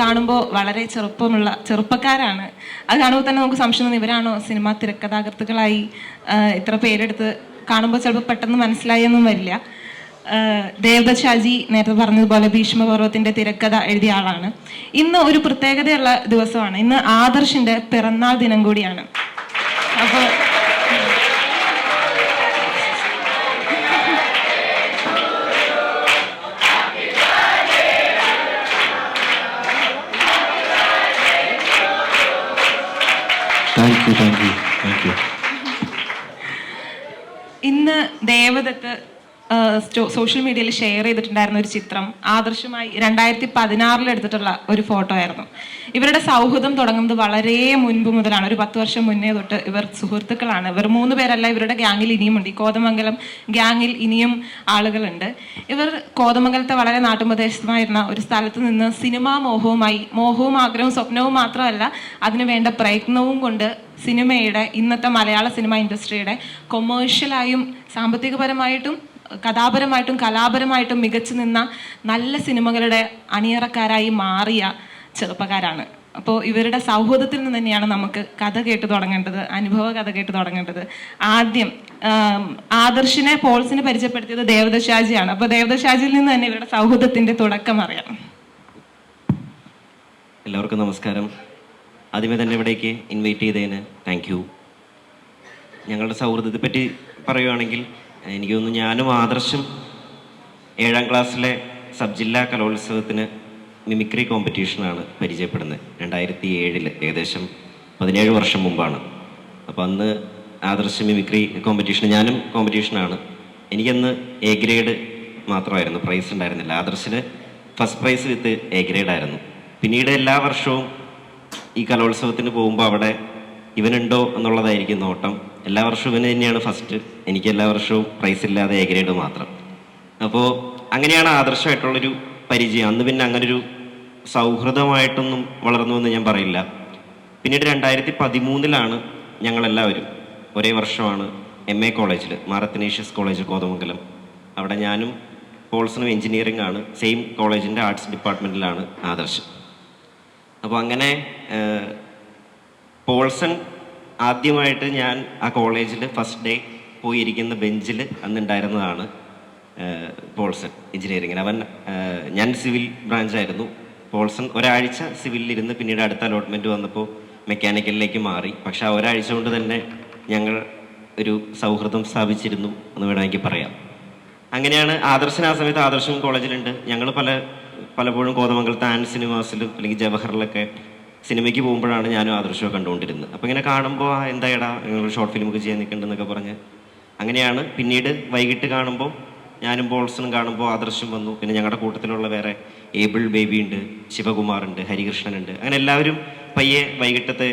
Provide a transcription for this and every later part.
കാണുമ്പോൾ വളരെ ചെറുപ്പമുള്ള ചെറുപ്പക്കാരാണ്. അത് കാണുമ്പോൾ തന്നെ നമുക്ക് സംശയം തോന്നി ഇവരാണോ സിനിമ തിരക്കഥാകൃത്തുക്കളായി ഇത്ര പേരെടുത്ത് കാണുമ്പോൾ ചിലപ്പോൾ പെട്ടെന്ന് മനസ്സിലായി എന്നും വരില്ല ദേവദത്ത് ഷാജി നേരത്തെ പറഞ്ഞതുപോലെ ഭീഷ്മപർവത്തിന്റെ തിരക്കഥ എഴുതിയ ആളാണ്. ഇന്ന് ഒരു പ്രത്യേകതയുള്ള ദിവസമാണ്. ഇന്ന് ആദർശിന്റെ പിറന്നാൾ ദിനം കൂടിയാണ്. അപ്പോൾ ഇന്ന് ദേവദത്ത് സോഷ്യൽ മീഡിയയിൽ ഷെയർ ചെയ്തിട്ടുണ്ടായിരുന്ന ഒരു ചിത്രം ആദർശമായി രണ്ടായിരത്തി പതിനാറിൽ എടുത്തിട്ടുള്ള ഒരു ഫോട്ടോ ആയിരുന്നു. ഇവരുടെ സൗഹൃദം തുടങ്ങുന്നത് വളരെ മുൻപ് മുതലാണ്. ഒരു പത്ത് വർഷം മുന്നേ തൊട്ട് ഇവർ സുഹൃത്തുക്കളാണ്. ഇവർ മൂന്ന് പേരല്ല ഇവരുടെ ഗ്യാങ്ങിൽ ഇനിയുമുണ്ട് ഈ കോതമംഗലം ഗ്യാങ്ങിൽ ഇനിയും ആളുകളുണ്ട്. ഇവർ കോതമംഗലത്തെ വളരെ നാട്ടുപ്രദേശമായിരുന്ന ഒരു സ്ഥലത്ത് നിന്ന് സിനിമാ മോഹവുമായി മോഹവും ആഗ്രഹവും സ്വപ്നവും മാത്രമല്ല അതിനു വേണ്ട പ്രയത്നവും കൊണ്ട് സിനിമയുടെ ഇന്നത്തെ മലയാള സിനിമ ഇൻഡസ്ട്രിയുടെ കൊമേഴ്ഷ്യലായും സാമ്പത്തികപരമായിട്ടും കഥാപരമായിട്ടും കലാപരമായിട്ടും മികച്ചു നിന്ന നല്ല സിനിമകളുടെ അണിയറക്കാരായി മാറിയ ചെറുപ്പക്കാരാണ്. അപ്പോൾ ഇവരുടെ സൗഹൃദത്തിൽ നിന്ന് തന്നെയാണ് നമുക്ക് കഥ കേട്ട് തുടങ്ങേണ്ടത് അനുഭവ കഥ കേട്ട് തുടങ്ങേണ്ടത്. ആദ്യം ആദർശിനെ പോൾസിനെ പരിചയപ്പെടുത്തിയത് ദേവദശാജിയാണ്. അപ്പോൾ ദേവദശാജിയിൽ നിന്ന് തന്നെ ഇവരുടെ സൗഹൃദത്തിന്റെ തുടക്കം അറിയാം. എല്ലാവർക്കും നമസ്കാരം. ആദ്യമേ തന്നെ ഇവിടേക്ക് ഇൻവൈറ്റ് ചെയ്തതിന് താങ്ക് യു ഞങ്ങളുടെ സൗഹൃദത്തെ പറ്റി പറയുവാണെങ്കിൽ എനിക്ക് തോന്നുന്നു ഞാനും ആദർശം ഏഴാം ക്ലാസ്സിലെ സബ് ജില്ലാ കലോത്സവത്തിന് മിമിക്രി കോമ്പറ്റീഷനാണ് പരിചയപ്പെടുന്നത്. രണ്ടായിരത്തി ഏഴിൽ ഏകദേശം പതിനേഴ് വർഷം മുമ്പാണ്. അപ്പോൾ അന്ന് ആദർശ മിമിക്രി കോമ്പറ്റീഷൻ ഞാനും കോമ്പറ്റീഷനാണ് എനിക്കന്ന് എ ഗ്രേഡ് മാത്രമായിരുന്നു പ്രൈസ് ഉണ്ടായിരുന്നില്ല. ആദർശിന് first prize with A grade ആയിരുന്നു. പിന്നീട് എല്ലാ വർഷവും ഈ കലോത്സവത്തിന് പോകുമ്പോൾ അവിടെ ഇവനുണ്ടോ എന്നുള്ളതായിരിക്കും നോട്ടം. എല്ലാ വർഷവും ഇവന് തന്നെയാണ് ഫസ്റ്റ് എനിക്ക് എല്ലാ വർഷവും പ്രൈസ് ഇല്ലാതെ എ ഗ്രേഡ് മാത്രം. അപ്പോൾ അങ്ങനെയാണ് ആദർശമായിട്ടുള്ളൊരു പരിചയം. അന്ന് പിന്നെ അങ്ങനൊരു സൗഹൃദമായിട്ടൊന്നും വളർന്നു എന്ന് ഞാൻ പറയില്ല. പിന്നീട് രണ്ടായിരത്തി പതിമൂന്നിലാണ് ഞങ്ങളെല്ലാവരും ഒരേ വർഷമാണ് എം എ കോളേജിൽ മാറത്തനേഷ്യസ് കോളേജ് കോതമംഗലം. അവിടെ ഞാനും പോൾസണും എഞ്ചിനീയറിംഗ് ആണ് സെയിം കോളേജിന്റെ ആർട്സ് ഡിപ്പാർട്ട്മെന്റിലാണ് ആദർശം. അപ്പോൾ അങ്ങനെ പോൾസൺ ആദ്യമായിട്ട് ഞാൻ ആ കോളേജിൽ ഫസ്റ്റ് ഡേ പോയിരിക്കുന്ന ബെഞ്ചിൽ അന്നുണ്ടായിരുന്നതാണ് പോൾസൺ എഞ്ചിനീയറിങ്ങിന് അവൻ ഞാൻ സിവിൽ ബ്രാഞ്ചായിരുന്നു. പോൾസൺ ഒരാഴ്ച സിവിലിൽ ഇരുന്ന് പിന്നീട് അടുത്ത അലോട്ട്മെന്റ് വന്നപ്പോൾ മെക്കാനിക്കലിലേക്ക് മാറി. പക്ഷെ ആ ഒരാഴ്ച കൊണ്ട് തന്നെ ഞങ്ങൾ ഒരു സൗഹൃദം സ്ഥാപിച്ചിരുന്നു എന്ന് വേണമെങ്കിൽ പറയാം. അങ്ങനെയാണ് ആദർശൻ ആ സമയത്ത് ആദർശം കോളേജിലുണ്ട്. ഞങ്ങൾ പല പലപ്പോഴും കോതമംഗലത്തെ ആൻഡ് സിനിമാസിലും അല്ലെങ്കിൽ ജവഹറിലൊക്കെ സിനിമയ്ക്ക് പോകുമ്പോഴാണ് ഞാനും ആദർശവും കണ്ടുകൊണ്ടിരുന്നത്. അപ്പോൾ ഇങ്ങനെ കാണുമ്പോൾ ആ എന്തായടാ? നിങ്ങൾ ഷോർട്ട് ഫിലിമൊക്കെ ചെയ്യാൻ നിൽക്കുന്നുണ്ടെന്നൊക്കെ പറഞ്ഞ് അങ്ങനെയാണ്. പിന്നീട് വൈകിട്ട് കാണുമ്പോൾ ഞാനും ബോൾസണും കാണുമ്പോൾ ആദർശം വന്നു. പിന്നെ ഞങ്ങളുടെ കൂട്ടത്തിലുള്ള വേറെ ഏബിൾ ബേബി ഉണ്ട് ശിവകുമാറുണ്ട് ഹരികൃഷ്ണനുണ്ട്. അങ്ങനെ എല്ലാവരും പയ്യെ വൈകിട്ടത്തെ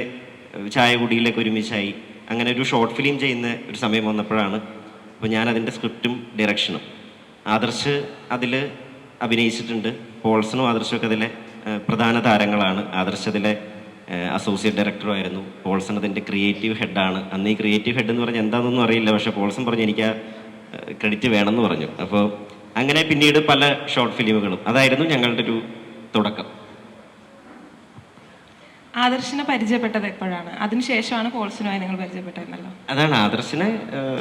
ചായ കുടിയിലൊക്കെ ഒരുമിച്ചായി. അങ്ങനെ ഒരു ഷോർട്ട് ഫിലിം ചെയ്യുന്ന ഒരു സമയം വന്നപ്പോഴാണ് അപ്പോൾ ഞാൻ അതിന്റെ സ്ക്രിപ്റ്റും ഡയറക്ഷനും. ആദർശ് അതിൽ അഭിനയിച്ചിട്ടുണ്ട്. പോൾസണും ആദർശും ഒക്കെ അതിലെ പ്രധാന താരങ്ങളാണ്. ആദർശ് അതിലെ അസോസിയേറ്റ് ഡയറക്ടറും ആയിരുന്നു. പോൾസൺ അതിന്റെ ക്രിയേറ്റീവ് ഹെഡാണ് അന്ന് ഈ ക്രിയേറ്റീവ് ഹെഡ് എന്ന് പറഞ്ഞാൽ എന്താണെന്നൊന്നും അറിയില്ല. പക്ഷേ പോൾസൺ പറഞ്ഞു എനിക്ക് ആ ക്രെഡിറ്റ് വേണമെന്ന് പറഞ്ഞു. അപ്പോൾ അങ്ങനെ പിന്നീട് പല ഷോർട്ട് ഫിലിമുകളും അതായിരുന്നു ഞങ്ങളുടെ ഒരു തുടക്കം. ആദർശിനെ പരിചയപ്പെട്ടത് എപ്പോഴാണ്? അതിനുശേഷമാണ് കോൾസിനുമായി നിങ്ങൾ പരിചയപ്പെട്ടിരുന്നല്ലോ. അതാണ് ആദർശിനെ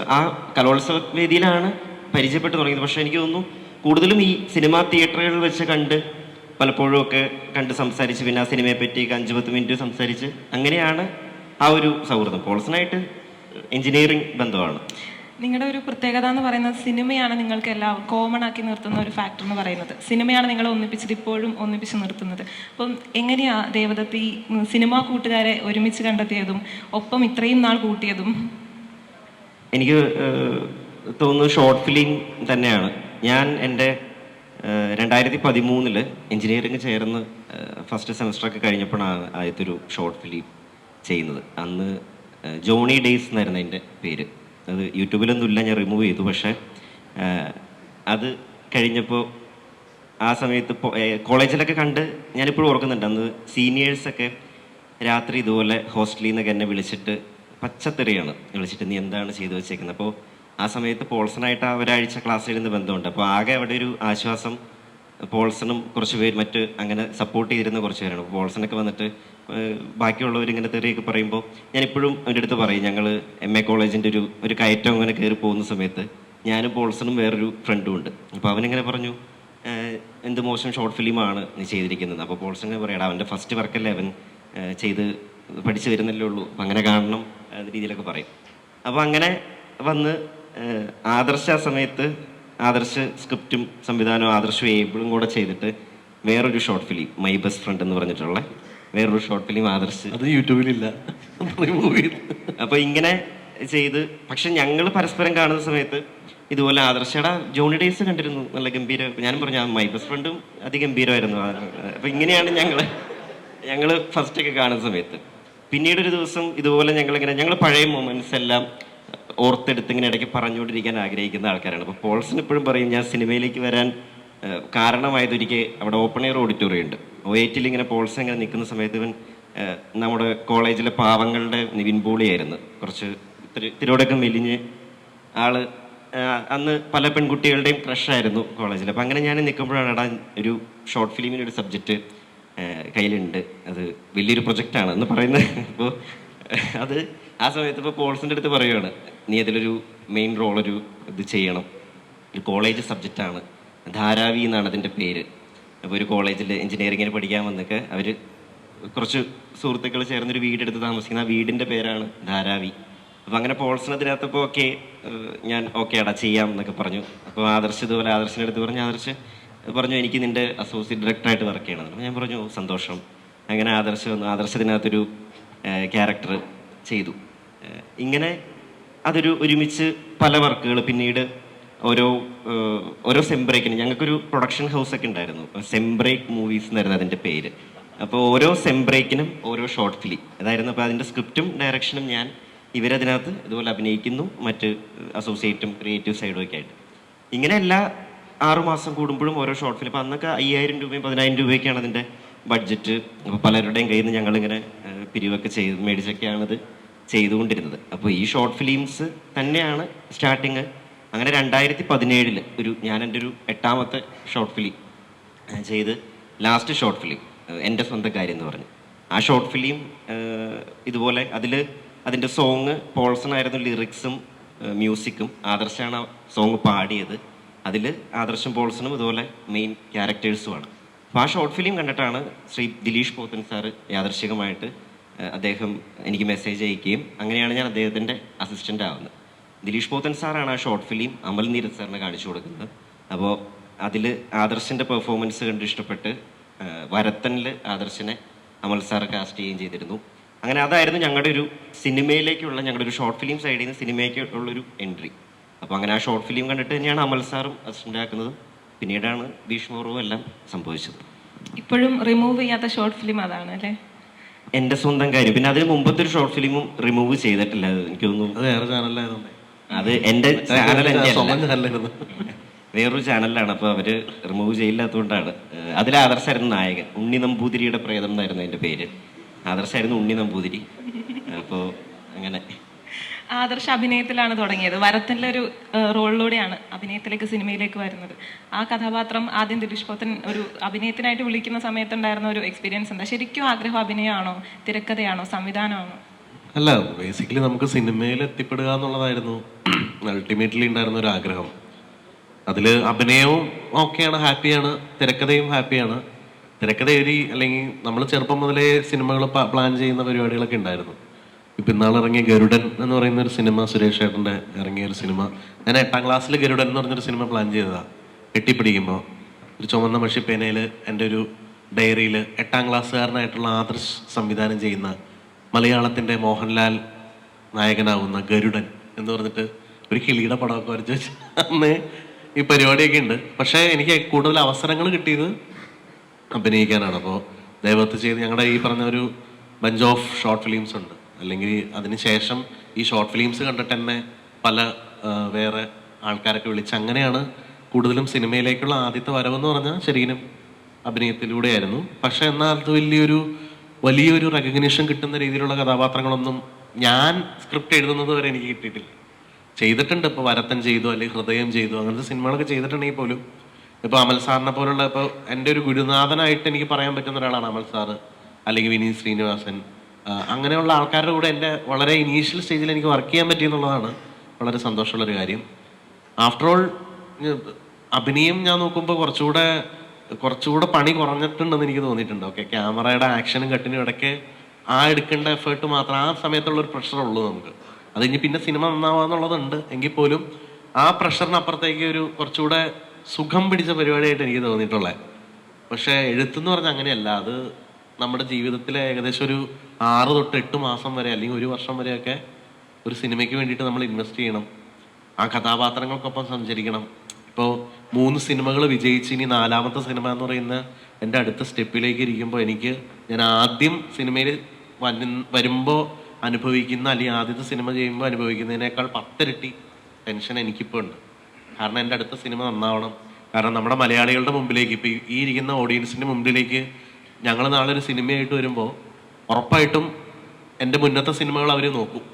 ആ കലോത്സവ വേദിയിലാണ് പരിചയപ്പെട്ടു തുടങ്ങിയത്. പക്ഷേ എനിക്ക് തോന്നുന്നു കൂടുതലും ഈ സിനിമാ തിയേറ്ററുകളിൽ വെച്ച് കണ്ട് പലപ്പോഴും ഒക്കെ കണ്ട് സംസാരിച്ച് പിന്നെ ആ സിനിമയെ പറ്റി അഞ്ച് പത്ത് മിനിറ്റ് സംസാരിച്ച് അങ്ങനെയാണ് ആ ഒരു സൗഹൃദം. പോൾസനായിട്ട് എഞ്ചിനീയറിംഗ് ബന്ധമാണ്. നിങ്ങളുടെ ഒരു പ്രത്യേകത എന്ന് പറയുന്നത് സിനിമയാണ് നിങ്ങൾക്ക് എല്ലാം കോമൺ ആക്കി നിർത്തുന്ന ഒരു ഫാക്ടർ എന്ന് പറയുന്നത്. സിനിമയാണ് നിങ്ങളെ ഒന്നിപ്പിച്ചത് ഇപ്പോഴും ഒന്നിപ്പിച്ച് നിർത്തുന്നത്. അപ്പം എങ്ങനെയാ ദേവദത്ത് ഈ സിനിമാ കൂട്ടുകാരെ ഒരുമിച്ച് കണ്ടെത്തിയതും ഒപ്പം ഇത്രയും നാൾ കൂട്ടിയതും? എനിക്ക് തോന്നുന്നു ഷോർട്ട് ഫിലിം തന്നെയാണ്. ഞാൻ എന്റെ രണ്ടായിരത്തി പതിമൂന്നിൽ എഞ്ചിനീയറിംഗ് ചേർന്ന് ഫസ്റ്റ് സെമസ്റ്ററൊക്കെ കഴിഞ്ഞപ്പോഴാണ് ആദ്യത്തെ ഒരു ഷോർട്ട് ഫിലിം ചെയ്യുന്നത്. അന്ന് ജോണി ഡേയ്സ് എന്നായിരുന്നു അതിന്റെ പേര്. അത് യൂട്യൂബിലൊന്നും ഇല്ല ഞാൻ റിമൂവ് ചെയ്തു. പക്ഷേ അത് കഴിഞ്ഞപ്പോൾ ആ സമയത്ത് കോളേജിലൊക്കെ കണ്ട് ഞാനിപ്പോഴും ഓർക്കുന്നുണ്ട്. അന്ന് സീനിയേഴ്സൊക്കെ രാത്രി ഇതുപോലെ ഹോസ്റ്റലിൽ നിന്നൊക്കെ എന്നെ വിളിച്ചിട്ട് പച്ചത്തെറിയാണ്. വിളിച്ചിട്ട് നീ എന്താണ് ചെയ്തു വെച്ചേക്കുന്നത്? അപ്പോൾ ആ സമയത്ത് പോൾസണായിട്ട് ആ ഒരാഴ്ച ക്ലാസ് ഇരുന്ന് ബന്ധമുണ്ട്. അപ്പോൾ ആകെ അവിടെ ഒരു ആശ്വാസം പോൾസണും കുറച്ച് പേര് മറ്റ് അങ്ങനെ സപ്പോർട്ട് ചെയ്തിരുന്ന കുറച്ച് പേരാണ്. പോൾസണൊക്കെ വന്നിട്ട് ബാക്കിയുള്ളവർ ഇങ്ങനെ തെറിയൊക്കെ പറയുമ്പോൾ ഞാൻ ഇപ്പോഴും അവന്റെ അടുത്ത് പറയും ഞങ്ങൾ എം എ കോളേജിന്റെ ഒരു ഒരു കയറ്റം അങ്ങനെ കയറി പോകുന്ന സമയത്ത് ഞാനും പോൾസണും വേറൊരു ഫ്രണ്ടും ഉണ്ട്. അപ്പോൾ അവനിങ്ങനെ പറഞ്ഞു? എന്ത് മോശം ഷോർട്ട് ഫിലിമാണ് നീ ചെയ്തിരിക്കുന്നത്. അപ്പോൾ പോൾസൺ ഇങ്ങനെ പറയടാ അവന്റെ ഫസ്റ്റ് വർക്കല്ലേ അവൻ ചെയ്ത് പഠിച്ചു വരുന്നല്ലേ ഉള്ളൂ. അപ്പം അങ്ങനെ കാണണം എന്ന രീതിയിലൊക്കെ പറയും. അപ്പോൾ അങ്ങനെ വന്ന് ആദർശ ആ സമയത്ത് ആദർശ സ്ക്രിപ്റ്റും സംവിധാനവും ആദർശവും ഏബിളും കൂടെ ചെയ്തിട്ട് വേറൊരു short film my best friend എന്ന് പറഞ്ഞിട്ടുള്ള വേറൊരു ഷോർട്ട് ഫിലിം ആദർശ്. അത് യൂട്യൂബിലില്ല. അപ്പൊ ഇങ്ങനെ ചെയ്ത് പക്ഷെ ഞങ്ങൾ പരസ്പരം കാണുന്ന സമയത്ത് ഇതുപോലെ ആദർശയുടെ ജോണി ഡേയ്സ് കണ്ടിരുന്നു നല്ല ഗംഭീര ഞാനും പറഞ്ഞു മൈ ബെസ്റ്റ് ഫ്രണ്ടും അതിഗംഭീരമായിരുന്നു അപ്പൊ ഇങ്ങനെയാണ് ഞങ്ങൾ ഞങ്ങൾ ഫസ്റ്റ് ഒക്കെ കാണുന്ന സമയത്ത്. പിന്നീട് ഒരു ദിവസം ഇതുപോലെ ഞങ്ങൾ ഇങ്ങനെ ഞങ്ങൾ പഴയ മൊമെന്റ്സ് എല്ലാം ഓർത്തെടുത്ത് ഇങ്ങനെ ഇടയ്ക്ക് പറഞ്ഞുകൊണ്ടിരിക്കാൻ ആഗ്രഹിക്കുന്ന ആൾക്കാരാണ്. അപ്പോൾ പോൾസൺ ഇപ്പോഴും പറയും ഞാൻ സിനിമയിലേക്ക് വരാൻ കാരണമായതൊരിക്കൽ അവിടെ ഓപ്പൺ എയർ ഓഡിറ്റോറിയം ഉണ്ട്. ഒ എറ്റിൽ ഇങ്ങനെ പോൾസ് ഇങ്ങനെ നിൽക്കുന്ന സമയത്ത് ഇവൻ നമ്മുടെ കോളേജിലെ പാവങ്ങളുടെ നിവിൻ പോളിയായിരുന്നു കുറച്ച് ഇത്തിരിയോടൊക്കെ മെലിഞ്ഞ് ആൾ അന്ന് പല പെൺകുട്ടികളുടെയും ക്രഷായിരുന്നു കോളേജിൽ. അപ്പം അങ്ങനെ ഞാൻ നിൽക്കുമ്പോഴാണ് ഒരു ഷോർട്ട് ഫിലിമിന്റെ ഒരു സബ്ജക്റ്റ് കയ്യിലുണ്ട്. അത് വലിയൊരു പ്രൊജക്റ്റാണ് എന്ന് പറയുന്നത്. അപ്പോൾ അത് ആ സമയത്ത് ഇപ്പോൾ പോൾസിന്റെ അടുത്ത് പറയുകയാണ് നീ അതിലൊരു മെയിൻ റോളൊരു ഇത് ചെയ്യണം. ഒരു കോളേജ് സബ്ജക്റ്റാണ് ധാരാവി എന്നാണ് അതിന്റെ പേര്. അപ്പോൾ ഒരു കോളേജിൽ എഞ്ചിനീയറിങ്ങിന് പഠിക്കാൻ വന്നൊക്കെ അവർ കുറച്ച് സുഹൃത്തുക്കൾ ചേർന്നൊരു വീടെടുത്ത് താമസിക്കുന്ന ആ വീടിന്റെ പേരാണ് ധാരാവി. അപ്പോൾ അങ്ങനെ പോൾസിനതിനകത്തപ്പോൾ ഓക്കെ ഞാൻ ഓക്കെ അടാ ചെയ്യാം എന്നൊക്കെ പറഞ്ഞു. അപ്പോൾ ആദർശ് ഇതുപോലെ ആദർശിന്റെ അടുത്ത് പറഞ്ഞു ആദർശ് പറഞ്ഞു എനിക്ക് നിന്റെ അസോസിയേറ്റ് ഡയറക്ടറായിട്ട് വർക്ക് ചെയ്യണം അപ്പോൾ ഞാൻ പറഞ്ഞു സന്തോഷം. അങ്ങനെ ആദർശ് വന്നു ആദർശത്തിനകത്തൊരു ക്യാരക്ടർ ചെയ്തു. ഇങ്ങനെ അതൊരു ഒരുമിച്ച് പല വർക്കുകൾ പിന്നീട് ഓരോ ഓരോ സെംബ്രേക്കിന് ഞങ്ങൾക്കൊരു പ്രൊഡക്ഷൻ ഹൗസ് ഒക്കെ ഉണ്ടായിരുന്നു. സെംബ്രേക്ക് മൂവീസ് എന്നായിരുന്നു അതിന്റെ പേര്. അപ്പോൾ ഓരോ സെംബ്രേക്കിനും ഓരോ ഷോർട്ട് ഫിലിം അതായിരുന്നു അപ്പോൾ അതിന്റെ സ്ക്രിപ്റ്റും ഡയറക്ഷനും ഞാൻ ഇവരതിനകത്ത് ഇതുപോലെ അഭിനയിക്കുന്നു മറ്റ് അസോസിയേറ്റും ക്രിയേറ്റീവ് സൈഡും ഒക്കെ ആയിട്ട്. ഇങ്ങനെ എല്ലാ ആറുമാസം കൂടുമ്പോഴും ഓരോ ഷോർട്ട് ഫിലിം അപ്പോൾ അന്നൊക്കെ അയ്യായിരം രൂപയും പതിനായിരം രൂപയൊക്കെയാണ് അതിന്റെ ബഡ്ജറ്റ് അപ്പോൾ പലരുടെയും കയ്യിൽ നിന്ന് ഞങ്ങളിങ്ങനെ പിരിവൊക്കെ ചെയ്ത് മേടിച്ചൊക്കെയാണ് ഇത് ചെയ്തുകൊണ്ടിരുന്നത്. അപ്പോൾ ഈ ഷോർട്ട് ഫിലിംസ് തന്നെയാണ് സ്റ്റാർട്ടിങ് അങ്ങനെ രണ്ടായിരത്തി പതിനേഴിൽ ഒരു ഞാൻ എന്റെ ഒരു എട്ടാമത്തെ ഷോർട്ട് ഫിലിം ചെയ്ത് ലാസ്റ്റ് ഷോർട്ട് ഫിലിം എന്റെ സ്വന്തം കാര്യം എന്ന് പറഞ്ഞു. ആ ഷോർട്ട് ഫിലിം ഇതുപോലെ അതിൽ അതിന്റെ സോങ് പോൾസൺ ആയിരുന്നു ലിറിക്സും മ്യൂസിക്കും ആദർശാണ് ആ സോങ് പാടിയത്. അതിൽ ആദർശം പോൾസണും ഇതുപോലെ മെയിൻ ക്യാരക്ടേഴ്സുമാണ് അപ്പോൾ ആ ഷോർട്ട് ഫിലിം കണ്ടിട്ടാണ് ശ്രീ ദിലീഷ് പോത്തൻ സാറ് യാദർശികമായിട്ട് അദ്ദേഹം എനിക്ക് മെസ്സേജ് അയക്കുകയും അങ്ങനെയാണ് ഞാൻ അദ്ദേഹത്തിന്റെ അസിസ്റ്റന്റ് ആവുന്നത്. ദിലീഷ് പോത്തൻ സാറാണ് ആ ഷോർട്ട് ഫിലിം അമൽ നീരജ് സാറിന് കാണിച്ചു കൊടുക്കുന്നത്. അപ്പോൾ അതിൽ ആദർശിന്റെ പെർഫോമൻസ് കണ്ട് ഇഷ്ടപ്പെട്ട് വരത്തനിൽ ആദർശിനെ അമൽ സാർ കാസ്റ്റ് ചെയ്യുകയും ചെയ്തിരുന്നു. അങ്ങനെ അതായിരുന്നു ഞങ്ങളുടെ ഒരു സിനിമയിലേക്കുള്ള ഞങ്ങളുടെ ഒരു ഷോർട്ട് ഫിലിം സൈഡിൽ നിന്ന് സിനിമയ്ക്കുള്ളൊരു എൻട്രി അപ്പോൾ അങ്ങനെ ആ ഷോർട്ട് ഫിലിം കണ്ടിട്ട് തന്നെയാണ് അമൽ സാറും അസിസ്റ്റന്റ് ആക്കുന്നത് പിന്നീടാണ് ഭീഷ്മറും എല്ലാം സംഭവിച്ചത്. ഇപ്പോഴും റിമൂവ് ചെയ്യാത്ത ഷോർട്ട് ഫിലിം അതാണ് അല്ലേ? എന്റെ സ്വന്തം കാര്യം. പിന്നെ അതിന് മുമ്പത്തെ ഒരു ഷോർട്ട് ഫിലിമും റിമൂവ് ചെയ്തിട്ടില്ല. എനിക്ക് തോന്നുന്നു അത് വേറെ ചാനലായതുകൊണ്ട് അത് എന്റെ ചാനൽ വേറൊരു ചാനലിലാണ് അപ്പോൾ അവർ റിമൂവ് ചെയ്യില്ലാത്തതുകൊണ്ടാണ്. അതിലെ അതിൽ ആദർശായിരുന്നു നായകൻ. ഉണ്ണി നമ്പൂതിരിയുടെ പ്രേതം എന്നായിരുന്നു എന്റെ പേര്. ആദർശായിരുന്നു ഉണ്ണി നമ്പൂതിരി. അപ്പോൾ അങ്ങനെ. ആദർശ അഭിനയത്തിലാണ് തുടങ്ങിയത്. വരത്തിന്റെ ഒരു റോളിലൂടെയാണ് അഭിനയത്തിലേക്ക് സിനിമയിലേക്ക് വരുന്നത്. ആ കഥാപാത്രം ആദ്യം ദിലീഷ് പോത്തൻ ഒരു അഭിനയത്തിനായിട്ട് വിളിക്കുന്ന സമയത്തുണ്ടായിരുന്ന ഒരു എക്സ്പീരിയൻസ് എന്താ? ശരിക്കും ആഗ്രഹം അഭിനയമാണോ? തിരക്കഥയാണോ? സംവിധാനമാണോ? അല്ല ബേസിക്കലി നമുക്ക് സിനിമയിൽ എത്തിപ്പെടുക എന്നുള്ളതായിരുന്നു. അൾട്ടിമേറ്റ്ലി ഉണ്ടായിരുന്ന ഒരു ആഗ്രഹം. അതിൽ അഭിനയവും ഓക്കെയാണ് ഹാപ്പിയാണ് തിരക്കഥയും ഹാപ്പിയാണ്. തിരക്കഥ എഴുതി അല്ലെങ്കിൽ നമ്മൾ ചെറുപ്പം മുതലേ സിനിമകൾ പ്ലാൻ ചെയ്യുന്ന പരിപാടികളൊക്കെ ഉണ്ടായിരുന്നു. ഇപ്പം ഇന്നാൾ ഇറങ്ങിയ ഗരുഡൻ എന്ന് പറയുന്ന ഒരു സിനിമ സുരേഷ് ഏട്ടന്റെ ഇറങ്ങിയ ഒരു സിനിമ. ഞാൻ എട്ടാം ക്ലാസ്സിൽ ഗരുഡൻ എന്ന് പറഞ്ഞൊരു സിനിമ പ്ലാൻ ചെയ്തതാണ് എട്ടിപ്പിടിക്കുമ്പോൾ ഒരു ചുമന്ന മഷിപ്പേനയിൽ എന്റെ ഒരു ഡയറിയിൽ എട്ടാം ക്ലാസ്സുകാരനായിട്ടുള്ള ആദർശ് സംവിധാനം ചെയ്യുന്ന മലയാളത്തിന്റെ മോഹൻലാൽ നായകനാവുന്ന ഗരുഡൻ എന്ന് പറഞ്ഞിട്ട് ഒരു കിളിയുടെ പടമൊക്കെ വരച്ച് വെച്ച് അന്ന് ഈ പരിപാടിയൊക്കെ ഉണ്ട്. പക്ഷേ എനിക്ക് കൂടുതൽ അവസരങ്ങൾ കിട്ടിയത് അഭിനയിക്കാനാണ്. അപ്പോൾ ദൈവത്ത് ചെയ്ത് ഞങ്ങളുടെ ഈ പറഞ്ഞ ഒരു ബഞ്ച് ഓഫ് ഷോർട്ട് ഫിലിംസ് ഉണ്ട്. അല്ലെങ്കിൽ അതിന് ശേഷം ഈ ഷോർട്ട് ഫിലിംസ് കണ്ടിട്ട് തന്നെ പല വേറെ ആൾക്കാരൊക്കെ വിളിച്ച് അങ്ങനെയാണ് കൂടുതലും സിനിമയിലേക്കുള്ള ആദ്യത്തെ വരവെന്ന് പറഞ്ഞാൽ ശരിക്കും അഭിനയത്തിലൂടെയായിരുന്നു. പക്ഷേ എന്നാൽ അത് വലിയൊരു വലിയൊരു റെക്കഗ്നീഷൻ കിട്ടുന്ന രീതിയിലുള്ള കഥാപാത്രങ്ങളൊന്നും ഞാൻ സ്ക്രിപ്റ്റ് എഴുതുന്നത് വരെ എനിക്ക് കിട്ടിയിട്ടില്ല. ചെയ്തിട്ടുണ്ട് ഇപ്പോൾ വരത്തൻ ചെയ്തു അല്ലെങ്കിൽ ഹൃദയം ചെയ്തു അങ്ങനത്തെ സിനിമകളൊക്കെ ചെയ്തിട്ടുണ്ടെങ്കിൽ പോലും. ഇപ്പോൾ അമൽ സാറിനെ പോലുള്ള ഇപ്പോൾ എന്റെ ഒരു ഗുരുനാഥനായിട്ട് എനിക്ക് പറയാൻ പറ്റുന്ന ഒരാളാണ് അമൽ സാറ് അല്ലെങ്കിൽ വിനീത് ശ്രീനിവാസൻ. അങ്ങനെയുള്ള ആൾക്കാരുടെ കൂടെ എന്റെ വളരെ ഇനീഷ്യൽ സ്റ്റേജിൽ എനിക്ക് വർക്ക് ചെയ്യാൻ പറ്റിയെന്നുള്ളതാണ് വളരെ സന്തോഷമുള്ളൊരു കാര്യം. ആഫ്റ്റർ ഓൾ അഭിനയം ഞാൻ നോക്കുമ്പോൾ കുറച്ചുകൂടെ കുറച്ചുകൂടെ പണി കുറഞ്ഞിട്ടുണ്ടെന്ന് എനിക്ക് തോന്നിയിട്ടുണ്ട്. ഓക്കെ ക്യാമറയുടെ ആക്ഷനും കട്ടിനും ഇടയ്ക്ക് ആ എടുക്കേണ്ട എഫേർട്ട് മാത്രം ആ സമയത്തുള്ള ഒരു പ്രഷർ ഉള്ളൂ നമുക്ക്. അത് കഴിഞ്ഞ് പിന്നെ സിനിമ നന്നാവാന്നുള്ളതുണ്ട് എങ്കിൽ പോലും ആ പ്രഷറിനപ്പുറത്തേക്ക് ഒരു കുറച്ചുകൂടെ സുഖം പിടിച്ച പരിപാടിയായിട്ട് എനിക്ക് തോന്നിയിട്ടുള്ളത്. പക്ഷേ എഴുത്തെന്ന് പറഞ്ഞാൽ അങ്ങനെയല്ല. അത് നമ്മുടെ ജീവിതത്തിലെ ഏകദേശം ഒരു ആറ് തൊട്ട് എട്ട് മാസം വരെ അല്ലെങ്കിൽ ഒരു വർഷം വരെയൊക്കെ ഒരു സിനിമയ്ക്ക് വേണ്ടിയിട്ട് നമ്മൾ ഇൻവെസ്റ്റ് ചെയ്യണം. ആ കഥാപാത്രങ്ങൾക്കൊപ്പം സഞ്ചരിക്കണം. ഇപ്പോൾ മൂന്ന് സിനിമകൾ വിജയിച്ച് ഇനി നാലാമത്തെ സിനിമ എന്ന് പറയുന്ന എന്റെ അടുത്ത സ്റ്റെപ്പിലേക്ക് ഇരിക്കുമ്പോൾ എനിക്ക് ഞാൻ ആദ്യം സിനിമയിൽ വരുമ്പോൾ അനുഭവിക്കുന്ന അല്ലെങ്കിൽ ആദ്യത്തെ സിനിമ ചെയ്യുമ്പോൾ അനുഭവിക്കുന്നതിനേക്കാൾ പത്തിരട്ടി ടെൻഷൻ എനിക്കിപ്പോൾ ഉണ്ട്. കാരണം എന്റെ അടുത്ത സിനിമ നന്നാവണം. കാരണം നമ്മുടെ മലയാളികളുടെ മുമ്പിലേക്ക് ഇപ്പോൾ ഈ ഇരിക്കുന്ന ഓഡിയൻസിന്റെ മുമ്പിലേക്ക് ഞങ്ങൾ നാളെ ഒരു സിനിമയായിട്ട് വരുമ്പോൾ ഉറപ്പായിട്ടും എന്റെ മുന്നത്തെ സിനിമകൾ അവർ നോക്കും.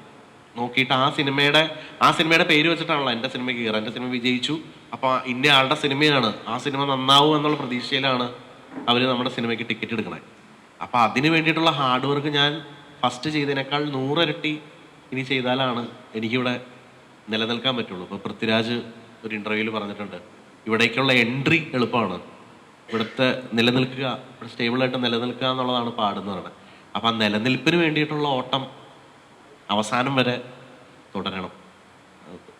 നോക്കിയിട്ട് ആ സിനിമയുടെ ആ സിനിമയുടെ പേര് വെച്ചിട്ടാണല്ലോ എന്റെ സിനിമ കയറുക. എന്റെ സിനിമ വിജയിച്ചു. അപ്പോൾ ഇന്ന ആളുടെ സിനിമയാണ്. ആ സിനിമ നന്നാവും എന്നുള്ള പ്രതീക്ഷയിലാണ് അവർ നമ്മുടെ സിനിമയ്ക്ക് ടിക്കറ്റ് എടുക്കണേ. അപ്പോൾ അതിന് വേണ്ടിയിട്ടുള്ള ഹാർഡ് വർക്ക് ഞാൻ ഫസ്റ്റ് ചെയ്തതിനേക്കാൾ നൂറിരട്ടി ഇനി ചെയ്താലാണ് എനിക്കിവിടെ നിലനിൽക്കാൻ പറ്റുള്ളൂ. ഇപ്പോൾ പൃഥ്വിരാജ് ഒരു ഇന്റർവ്യൂവിൽ പറഞ്ഞിട്ടുണ്ട്. ഇവിടേക്കുള്ള എൻട്രി എളുപ്പമാണ്. ഇവിടുത്തെ നിലനിൽക്കുക ഇവിടെ സ്റ്റേബിളായിട്ട് നിലനിൽക്കുക എന്നുള്ളതാണ് പാടെന്ന് പറയുന്നത്. അപ്പം ആ നിലനിൽപ്പിന് വേണ്ടിയിട്ടുള്ള ഓട്ടം അവസാനം വരെ തുടരണം.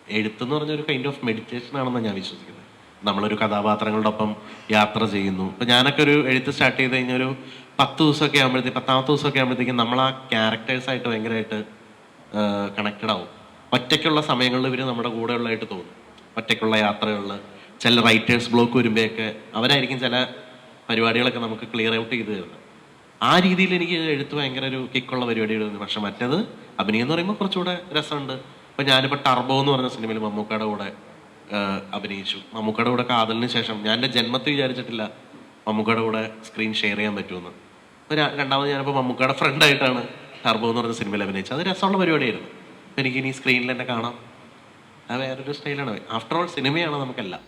എഴുത്തെന്ന് പറഞ്ഞ ഒരു കൈൻഡ് ഓഫ് മെഡിറ്റേഷൻ ആണെന്ന് ഞാൻ വിശ്വസിക്കുന്നത്. നമ്മളൊരു കഥാപാത്രങ്ങളുടെ ഒപ്പം യാത്ര ചെയ്യുന്നു. ഇപ്പം ഞാനൊക്കെ ഒരു എഴുത്ത് സ്റ്റാർട്ട് ചെയ്ത് കഴിഞ്ഞാൽ ഒരു പത്ത് ദിവസമൊക്കെ ആകുമ്പോഴത്തേക്ക് പത്താമത്തെ ദിവസമൊക്കെ ആകുമ്പോഴത്തേക്കും നമ്മൾ ആ ക്യാരക്ടേഴ്സായിട്ട് ഭയങ്കരമായിട്ട് കണക്റ്റഡ് ആവും. ഒറ്റയ്ക്കുള്ള സമയങ്ങളിൽ ഇവർ നമ്മുടെ കൂടെ ഉള്ളതായിട്ട് തോന്നും. ഒറ്റയ്ക്കുള്ള യാത്രകളിൽ ചില റൈറ്റേഴ്സ് ബ്ലോക്ക് വരുമ്പോഴൊക്കെ അവരായിരിക്കും ചില പരിപാടികളൊക്കെ നമുക്ക് ക്ലിയർ ഔട്ട് ചെയ്ത് തരുന്നത്. ആ രീതിയിൽ എനിക്ക് എഴുത്ത് ഭയങ്കര ഒരു കിക്കുള്ള പരിപാടികൾ പക്ഷെ മറ്റേത് അഭിനയം എന്ന് പറയുമ്പോൾ കുറച്ചുകൂടെ രസമുണ്ട്. ഇപ്പം ഞാനിപ്പോൾ ടർബോ എന്ന് പറഞ്ഞ സിനിമയിൽ മമ്മൂക്കയുടെ കൂടെ അഭിനയിച്ചു. മമ്മൂക്കയുടെ കൂടെ കാതലിന് ശേഷം ഞാൻ എന്റെ ജന്മത്തിൽ വിചാരിച്ചിട്ടില്ല മമ്മൂക്കയുടെ കൂടെ സ്ക്രീൻ ഷെയർ ചെയ്യാൻ പറ്റുമെന്ന്. അപ്പോൾ രണ്ടാമത് ഞാനിപ്പോൾ മമ്മൂക്കയുടെ ഫ്രണ്ടായിട്ടാണ് ടർബോ എന്ന് പറഞ്ഞ സിനിമയിൽ അഭിനയിച്ചത്. അത് രസമുള്ള പരിപാടിയായിരുന്നു. അപ്പോൾ എനിക്ക് ഇനി സ്ക്രീനിൽ എന്നെ കാണാം. അത് വേറൊരു സ്റ്റൈലാണ് ആഫ്റ്റർ ഓൾ സിനിമയാണ് നമുക്കെല്ലാം.